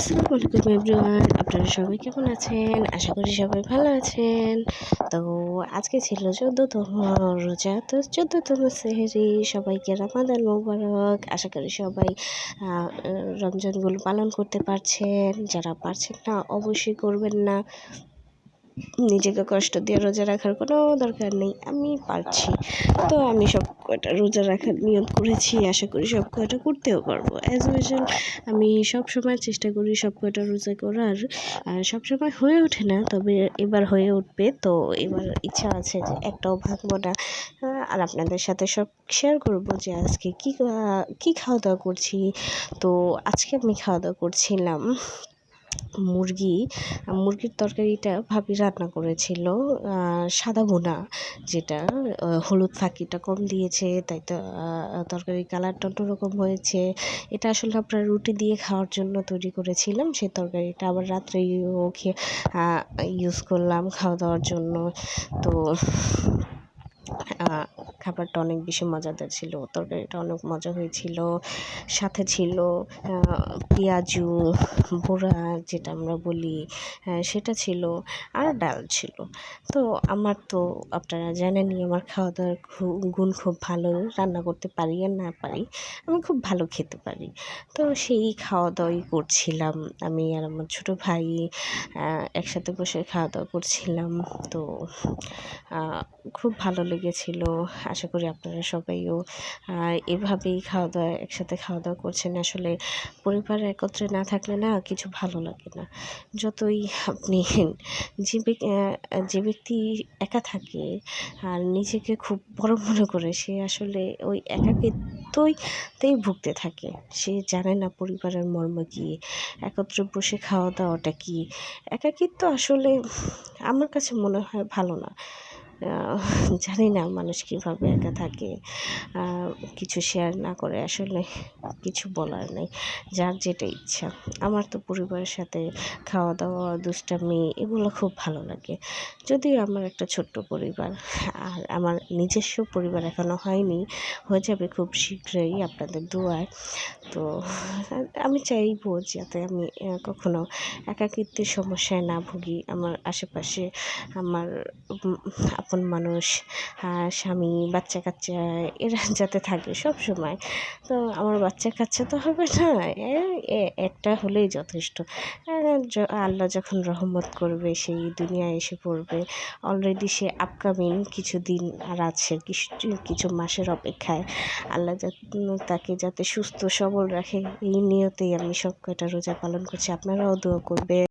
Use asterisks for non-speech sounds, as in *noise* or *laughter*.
আসসালামু আলাইকুম এভরিওয়ান, আপনারা সবাই কেমন আছেন? আশা করি সবাই ভালো আছেন। তো আজকে ছিল চোদ্দতম রোজা তো চোদ্দতম সেহেরি। সবাইকে রামাদান মোবারক। আশা করি সবাই রমজানগুলো পালন করতে পারছেন। যারা পারছেন না, অবশ্যই করবেন না। নিজেকে কষ্ট দিয়ে রোজা রাখার কোনো দরকার নেই, আমি পারছি। তো আমি সব কয়টা রোজা রাখার নিয়ম করেছি, আশা করি সব কয়টা করতেও পারব। অ্যাজ ইউজুয়াল আমি সব সময় চেষ্টা করি সব কয়টা রোজা করার। আর সব সময় হয়ে ওঠে না, তবে এবার হয়ে উঠবে। তো এবার ইচ্ছা আছে যে একটাও ভাঙবো না। আর আপনাদের সাথে সব শেয়ার করব যে আজকে কী কী খাওয়া দাওয়া করছি। তো আজকে আমি খাওয়া দাওয়া করছিলাম মুরগি মুরগির তরকারিটা ভাবি রান্না করেছিল সাদা ভুনা যেটা হলুদ ফাঁকিটা কম দিয়েছে, তাই তো তরকারির কালারটা অন্যরকম হয়েছে। এটা আসলে আপনার রুটি দিয়ে খাওয়ার জন্য তৈরি করেছিলাম সেই তরকারিটা আবার রাত্রেও খেয়ে ইউজ করলাম খাওয়া দাওয়ার জন্য। তো খাবারটা অনেক বেশি মজাদার ছিল। তরকারিটা অনেক মজা হয়েছিল। সাথে ছিল পেঁয়াজু, বোড়া যেটা আমরা বলি সেটা ছিল আর ডাল ছিল। তো আমার তো আপনারা জানেনই আমার খাওয়া দাওয়ার গুণ খুব ভালো। রান্না করতে পারি আর না পারি, আমি খুব ভালো খেতে পারি। তো সেই খাওয়া দাওয়াই করছিলাম আমি আর আমার ছোটো ভাই একসাথে বসে খাওয়া দাওয়া করছিলাম। তো খুব ভালো লেগেছিল। আশা করি আপনারা সবাইও এভাবেই খাওয়া দাওয়া একসাথে খাওয়া দাওয়া করছেন। আসলে পরিবার একত্রে না থাকলে না কিছু ভালো লাগে না। যতই আপনি যে যে ব্যক্তি একা থাকে, আর নিজেকে খুব বড় মনে করে, সে আসলে ওই একাকিত্বইতেই ভুগতে থাকে। সে জানে না পরিবারের মর্ম কী। একত্রে বসে খাওয়া দাওয়াটা কী? একাকিত্ব আসলে আমার কাছে মনে হয় ভালো না। জানি না মানুষ কীভাবে একা থাকে। কিছু শেয়ার না করে আসলে কিছু বলার নেই। যার যেটা ইচ্ছা। আমার তো পরিবারের সাথে খাওয়া দাওয়া দুষ্টামি এগুলো খুব ভালো লাগে। যদিও আমার একটা ছোট্ট পরিবার। আর আমার নিজস্ব পরিবার এখনও হয়নি। হয়ে যাবে খুব শীঘ্রই আপনাদের দোয়ায় তো আমি চাইব যাতে আমি আহ, কখনো একাকিত্বের সমস্যায় না ভুগি। আমার আশেপাশে আমার আপন মানুষ স্বামী, বাচ্চা কাচ্চা এরা *laughs* যাতে থাকে সব সময়। তো আমার বাচ্চা কাচ্চা তো হবে না একটা হলেই যথেষ্ট। আল্লাহ যখন রহমত করবে, সেই দুনিয়ায় এসে পড়বে। অলরেডি সে আপকামিং কিছু দিন আর আছে কিছু কিছু মাসের অপেক্ষায়। আল্লাহ তাকে যাতে সুস্থ, সবল রাখে, এই নিয়তেই আমি সব কয়টা রোজা পালন করছি। আপনারাও দোয়া করবে